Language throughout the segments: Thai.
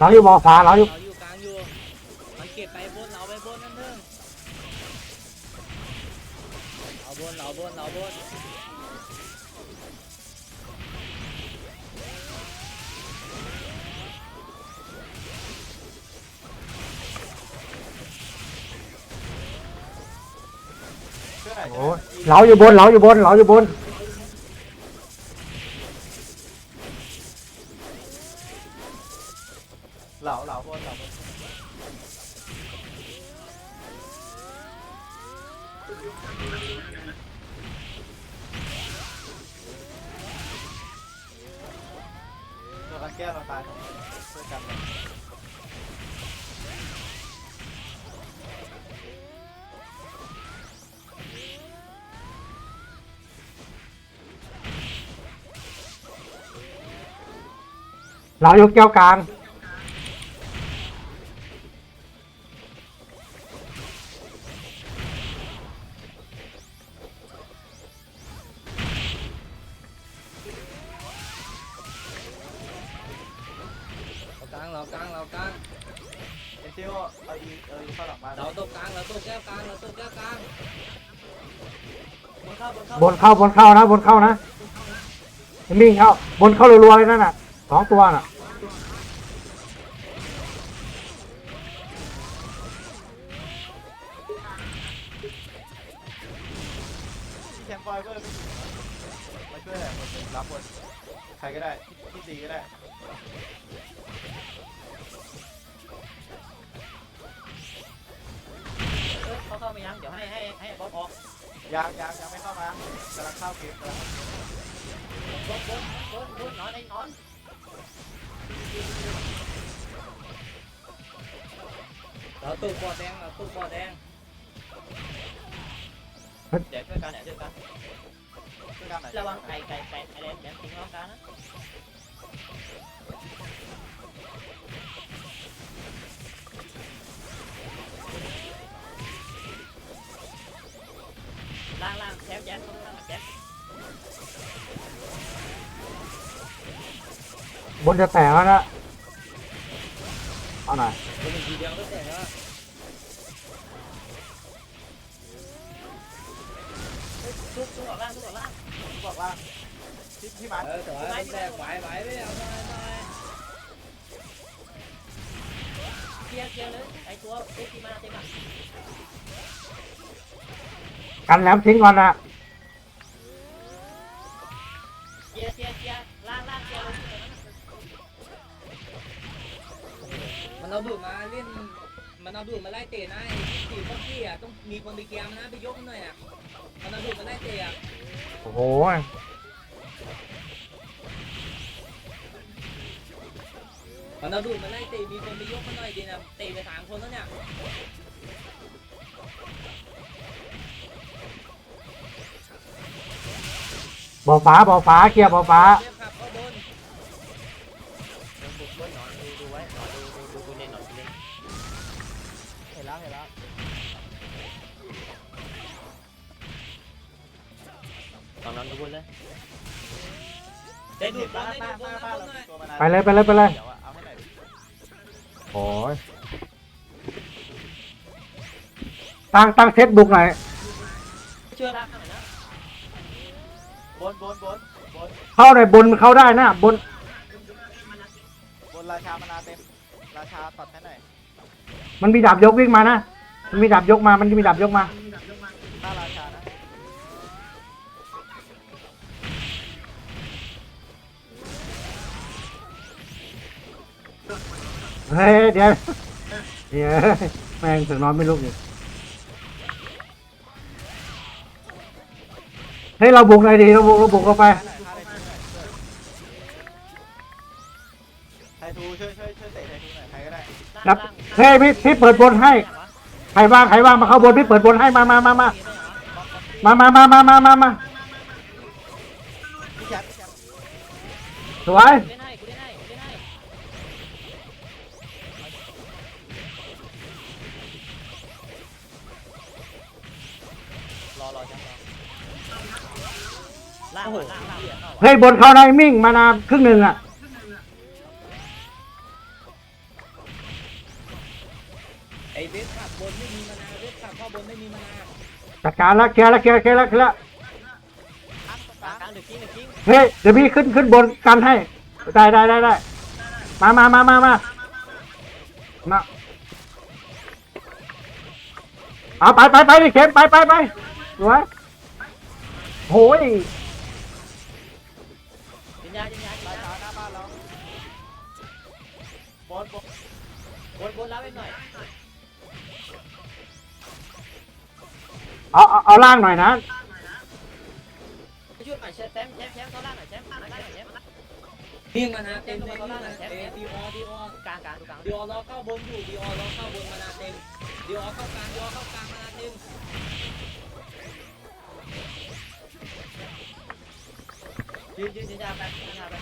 เราอยู่บ่อฟ้าเราอยู่เราอยู่กลางอยู่มันเก็บไปบนเราไปบนนั่นเองเอาบนเราบนเราบนโอ้เราอยู่บนเราอยู่บนเราอยู่บน เหลาเหลาบนเหลาบนตัวกันแก้เราตายตรงนี้ช่วยกันเลยเราอยู่แก้วกลาง เรากลางเรากลางเรากลางเอเจโอเอาอีเออเข้าหลังมาเราตกกลางเราตกแก้วกลางเราตกแก้วกลางบนเข้าบนเข้าบนเข้าบนเข้านะบนเข้านะมิ่งเข้าบนเข้ารัวๆเลยนั่นน่ะสองตัวน่ะที่แคมป์บอยเวอร์มาช่วยแหละคนหนึ่งรับบนใครก็ได้ที่ดีก็ได้ เขาเข้ามายังเดี๋ยวให้ให้ให้บอสออกยังยังยังไม่เข้ามากำลังเข้าเกมกำลังบอสบอสบอสบอสนอนไอ้นอนเราตกบอดแดงเราตกบอดแดงเดี๋ยวช่วยกันเดี๋ยวช่วยกันช่วยกันหน่อยระวังไก่ไก่ไก่ไอ้แดนแดนทิ้งน้องกันนะ บนจะแตกแล้วนะ เอาหน่อยเป็นทีเดียวก็แตกแล้วทุกทุกออกล่างทุกออกล่างบอกว่าที่ที่มาเออสวยมันแตกไหวไหวไปเอาหน่อยหน่อยเคลียร์เคลียร์เลยไอ้ตัวเอ็กซ์ทีมาเต็มอะกันแหลมทิ้งก่อนนะ เอาดูดมาเล่นมันเอาดูดมาไล่เตะนะไอ้ตีพวกพี่อะต้องมีคนไปเกียร์มันนะไปยกมันหน่อยอะมันเอาดูดมาไล่เตะอะโอ้โหมันเอาดูดมาไล่เตะมีคนไปยกมันหน่อยดีนะเตะไปสามคนแล้วเนี่ยบ่อฟ้าบ่อฟ้าเคลียร์บ่อฟ้า เอนนั้นดูบนเลยได้ดูดบอบ้าลได้บ้าดูดบอบ้าลบ้าได้เราดูดบอลหน่อยตัวมานานไปเลยไปเลยไปเลยเดี๋ยวอะเอาให้หน่อยดิโอ้ยตั้งตั้งเซตบุกหน่อยช่วยล่างหน่อยนะบนบนบนบนเข้าหน่อยบนเข้าได้นะบนบนราชามานานเต็มราชาตัดให้หน่อยมันมีดาบยกวิ่งมานะมันมีดาบยกมา มันมีดาบยกมา เฮ้ยเดี๋ยวเดี๋ยวแม่งถึงนอนไม่ลุกอยู่เฮ้ยเราบุกหน่อยดิเราบุกเราบุกเข้าไปหน้าหน่อยหน้าเลยช่วยไททูช่วยช่วยช่วยเตะไททูหน่อยใครก็ได้ครับเฮ้ยพี่พี่เปิดบนให้ใครว่างใครว่างมาเข้าบนพี่เปิดบนให้มามามามามามามามามามามาพี่แชมป์พี่แชมป์สวย เฮ้ยบนเขาในมิ่งมานาครึ่งหนึ่งอะไอเขบนไม่มีมานาเขาบนไม่มีมานาจัดการละเคลียร์ละเคลียร์เคลียร์ละเคลียร์เฮ้เดี๋ยวพี่ขึ้นขึ้นบนกันให้ได้ได้ได้ได้มามามามามามาเอาไปไปไปเข็มไปไปไป วยโอ้ยยิงยายิงยายิงยาหน้าบ้านเราบอลบอลบนบนรับไปหน่อยเอาเอาเอาล่างหน่อยนะ ช่วยหน่อยแชมป์แชมป์แชมป์เขาล่างหน่อยแชมป์ล่างหน่อยแชมป์นิ่งมานาเต็มเลยนิ่งมาเต็มดีออดีออกลางกลางดูกลางดีออรอเข้าบนอยู่ดีออรอเข้าบนมานาเต็มดีออเข้ากลางดีออเข้ากลางมานาเต็ม ยืนยืนยืนยาไปยืนยาไป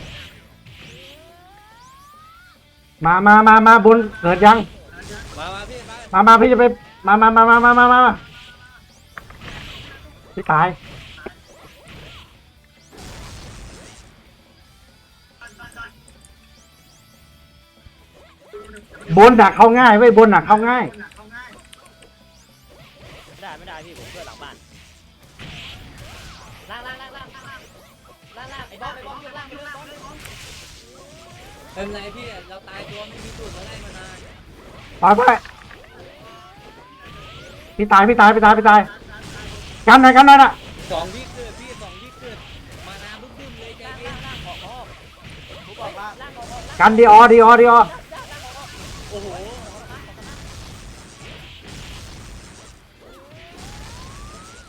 มามามามาบนเกิดยัง มามาพี่มามามาพี่จะไป มามามามามามามาพี่ตาย บนหนักเข้าง่ายเว้ยบนหนักเข้าง่าย ไม่ได้ไม่ได้พี่ผมเพื่อหลังบ้านล่างล่างล่างล่าง ล่างล่างไอ้บอลไอ้บอลล่างไปเลยบอลเป็นไรพี่เราตายตัวไม่มีสูตรมาไล่มานาไปไปพี่ตายพี่ตายพี่ตายพี่ตายกันหน่อยกันหน่อยนะสองวิเกิดพี่สองวิเกิดมานาบึ้มบึ้มเลยใจล่างเย็ล่านงล่างออกออกทุบออกล่างล่างออกกันดีออดีออดีออโอ้โห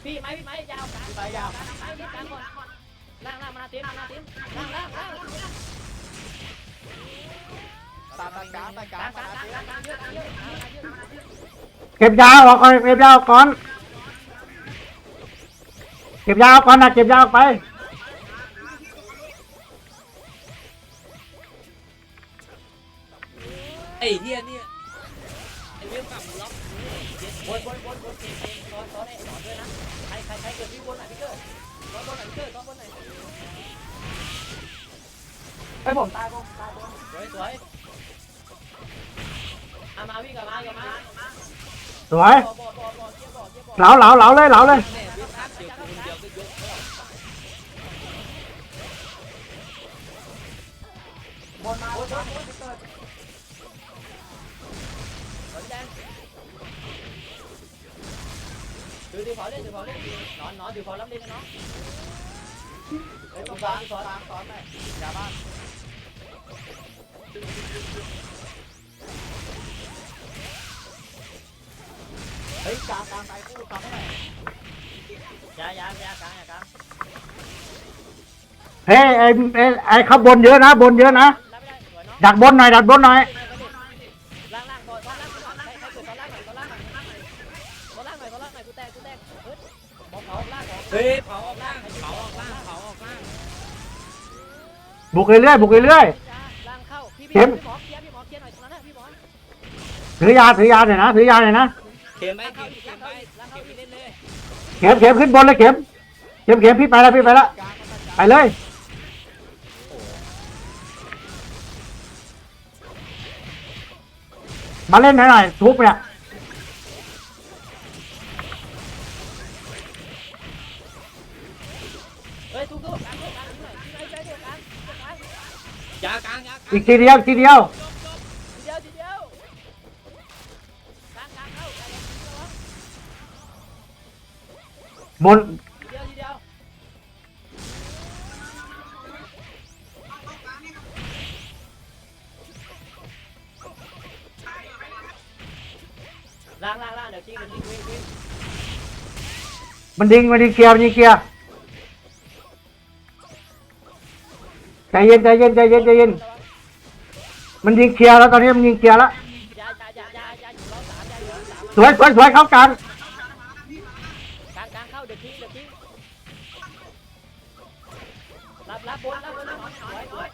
พี่ไม้พี่ไม้ยาวกลางตายยาว ล่างล่างมาเต็มมาเต็มล่างล่างล่างตาตากลางตากลางงกลากลางกลากลางเยอะกลางเยอะกลางเยอะเก็บยาออกก่อนเก็บยาออกก่อนเก็บยาออกก่อนนะเก็บยาออกไปไอ้เฮียเนี่ยไอ้เวฟขับล็อกบนบนบนบนเก่งเก่งซ้อนซ้อนไอ้สอนด้วยนะใครใครใครเกิดพี่บนหน่อยพี่เกิด ซ้อนบนหน่อยพี่เกิดซ้อนบนหน่อยไอ้ผมตายผมตายผมสวยสวยเอามาวิ่งกลับมาอย่ามาสวยบ่บ่บ่บ่เกี่ยวบ่เกี่ยวบ่เหลาเหลาเหลาเลยเหลาเลยแม่เวฟขับเดี๋ยวคนเดียวก็ยกเข้าบอลมาบอลมาบอลเกิดสนแดงดูดูพอเล่นดูพอเล่นน อนนอนดูพอรับเล่นนะน้องไอ้ตรงกลางซ้อนซ้อนหน่อยอย่าบ้านเฮ้ยกลางกลางตายคู่กลางไม่ได้ยายายากลางยากลางเฮ้ยไอ้ไอ้ไอ้ข้าบนเยอะนะ บนเยอะนะ รับไม่ได้สวยน้องดักบนหน่อย ดักบนหน่อย เผาล่างออกเฮ้ยเผาออกล่างเผาออกล่างเผาออกล่างบุกเรื่อยๆบุกเรื่อยล่างเข้า พี่เข็พี่มหมอเคลียร์พี่หมอเคลียร์หน่อยตรงนั้นนะพี่หมอๆถือยาถือยาหน่อยนะถือยาหน่อยนะเข็มไปล่างเข็เข้ามพี่เข็ล่างมไปเข้าพี่ล่างเข้าพี่เล่นเลยเข็มเข็มขึ้นบนเลยเข็มเข็มเข็มพี่ไปแล้วพี่ไปแล้วกลางมันไปเลย มาเล่นหน่อยหน่อยทุบเนี่ย อีกทีเดียวอีกทีเดียวทีเดียวทีเดียวกลางกลางเข้ากลางบนทีเดียวทีเดียวล่างล่างล่างเดี๋ยวจิ้งเดี๋ยวจิ้งวิ่งวิ่งมันยิงมันยิงเกียร์มันยิงเกียร์ใจเย็นใจเย็นใจเย็นใจเย็น มันยิงเคลียร์แล้วตอนนี้มันยิงเคลียร์แล้วยายายายายาอยู่รอบสามยาอยู่รอบสามสวยสวยสวยเข้ากลางกลางกลางเข้าเดี๋ยวทิ้งเดี๋ยวทิ้งรับรับบนรับบนรับบนสวยสวย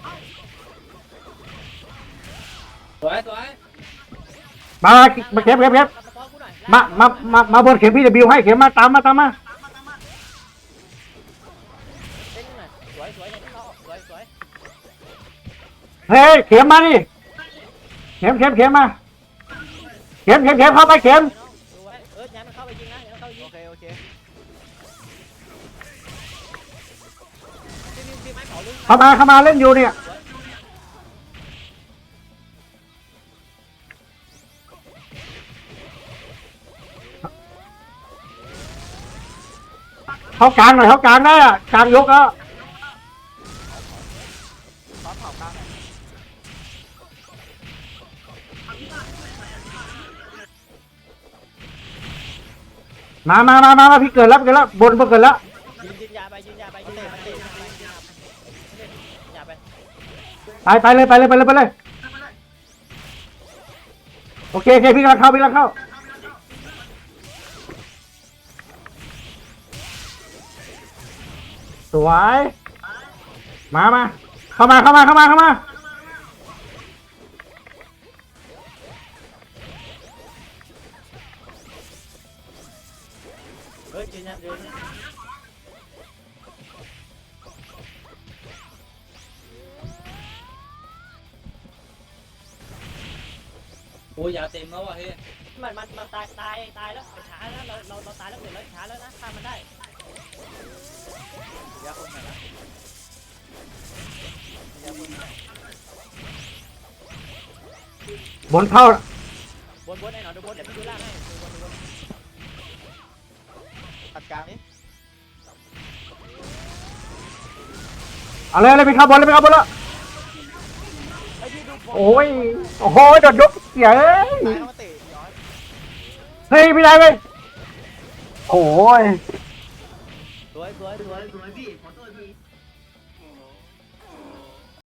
สวยสวยมามามาเข็มเข็มเข็มรับมาฟ้องกูหน่อยมามามามาบนเข็มพี่จะบิวให้เข็มมาตามมาตามมาเล่นหน่อยสวยสวยอย่างนี้เขาสวยสวยเฮ้ยเข็มมานี่ เข็มเข็มเข็มมาเข็มเข็มเข็มเข้าไปเข็มดูไว้เออย้ายมันเข้าไปยิงนะย้ายมันเข้าไปยิโอเคโอเคพี่พี่พี่ไม้เผาลึกเข้ามาเข้ามาเล่นอยู่เนี่ยเขากลางหน่อยเขากลางได้อะกลางยกแล้ว มามามามามาพี่เกิดแล้วเกิดแล้วบนเกิดแล้วยืนยืนยาไปยืนยาไปยืนยาไปยืนยาไปยืนยาไปไปไปเลยไปเลยไปเลยไปเลยโอเคโอเคพี่กำลังเข้าพี่กำลังเข้าสวยมามาเข้ามาเข้ามาเข้ามาเข้ามา โอ้ยยาเต็มแล้วว่ะเฮ้ยมันมันมันตายตายตายแล้วช้าแล้วเราเราเราตายแล้วเกิดแล้วช้าแล้วนะฆ่ามันได้ยาคนหน่อยนะยาคนหน่อยบนเข้าบนบนไอ้หนอนดูบนเดี๋ยวพี่ดูล่างให้ดูบนดูบนตัดกลางนี้เอาเลยเอาเลยไปเข้าบนเลยไปเข้าบนแล้วไอ้พี่ดูบน โอ้ย โอ้โหโดดยกเสียเอ้ยซ้ายเข้ามาเตะย้อยเฮ้ยไม่ได้เว้ยโอ้ยสวยสวยสวยสวย